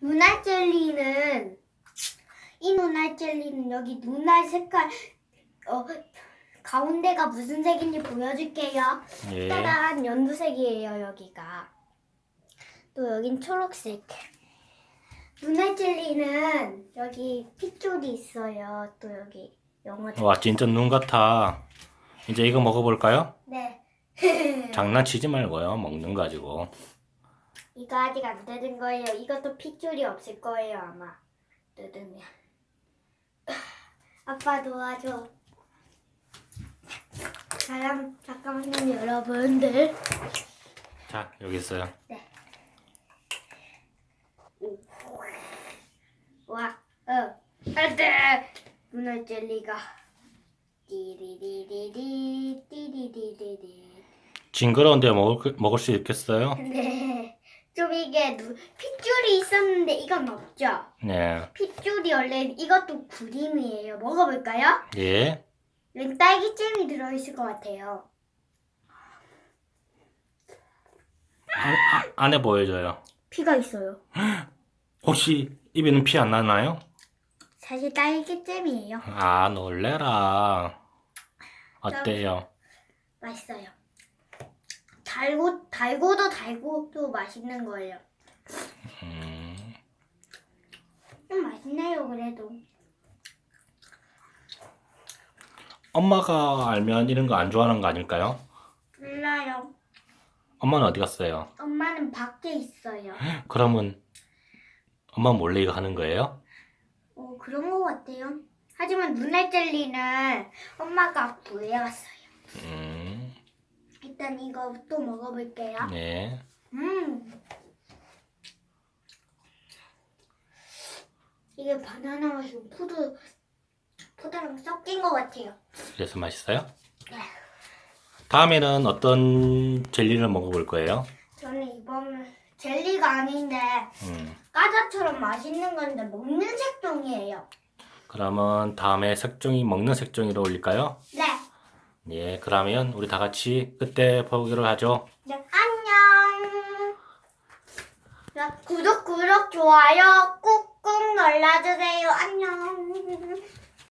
눈알 젤리는 이 눈알 젤리는 여기 눈알 색깔 어 가운데가 무슨 색인지 보여줄게요. 예. 따단 연두색이에요 여기가. 또 여긴 초록색. 눈알 젤리는 여기 핏줄이 있어요. 또 여기 영어. 와 진짜 눈 같아. 이제 이거 먹어볼까요? 네. 장난치지 말고요. 먹는 거 가지고. 이거 아직 안 뜯은 거예요. 이것도 핏줄이 없을 거예요 아마. 뜯으면. 아빠 도와줘. 사람 잠깐만요 여러분들. 자 여기 있어요. 와, 어, 안돼. 문어 젤리가. 띠리리리리 띠리리리리. 징그러운데 먹을 먹을 수 있겠어요? 네. 좀 이게 누, 핏줄이 있었는데 이건 없죠. 네. 핏줄이 원래 이것도 그림이에요. 먹어볼까요? 예. 여기 딸기잼이 들어있을 것 같아요. 안, 아, 안에 보여줘요. 피가 있어요. 혹시 입에는 피 안 나나요? 사실 딸기잼이에요. 아 놀래라. 어때요? 맛있어요. 달고 달고도 달고도 맛있는 거예요. 음, 좀 맛있네요 그래도. 엄마가 알면 이런 거 안 좋아하는 거 아닐까요? 몰라요. 엄마는 어디 갔어요? 엄마는 밖에 있어요. 그러면 엄마 몰래 이거 하는 거예요? 어 그런 것 같아요. 하지만 눈알 젤리는 엄마가 구해왔어요. 음, 일단 이거 또 먹어볼게요. 네. 음. 이게 바나나 맛이 푸드 푸드랑 섞인 것 같아요. 그래서 맛있어요? 네. 다음에는 어떤 젤리를 먹어볼 거예요? 저는 이번에 젤리가 아닌데 음, 과자처럼 맛있는 건데 먹는 색종이에요. 그러면 다음에 색종이 먹는 색종이로 올릴까요? 네. 예, 그러면 우리 다 같이 그때 보기로 하죠. 네. 안녕. 자, 구독, 구독, 좋아요 꾹꾹 눌러주세요. 안녕.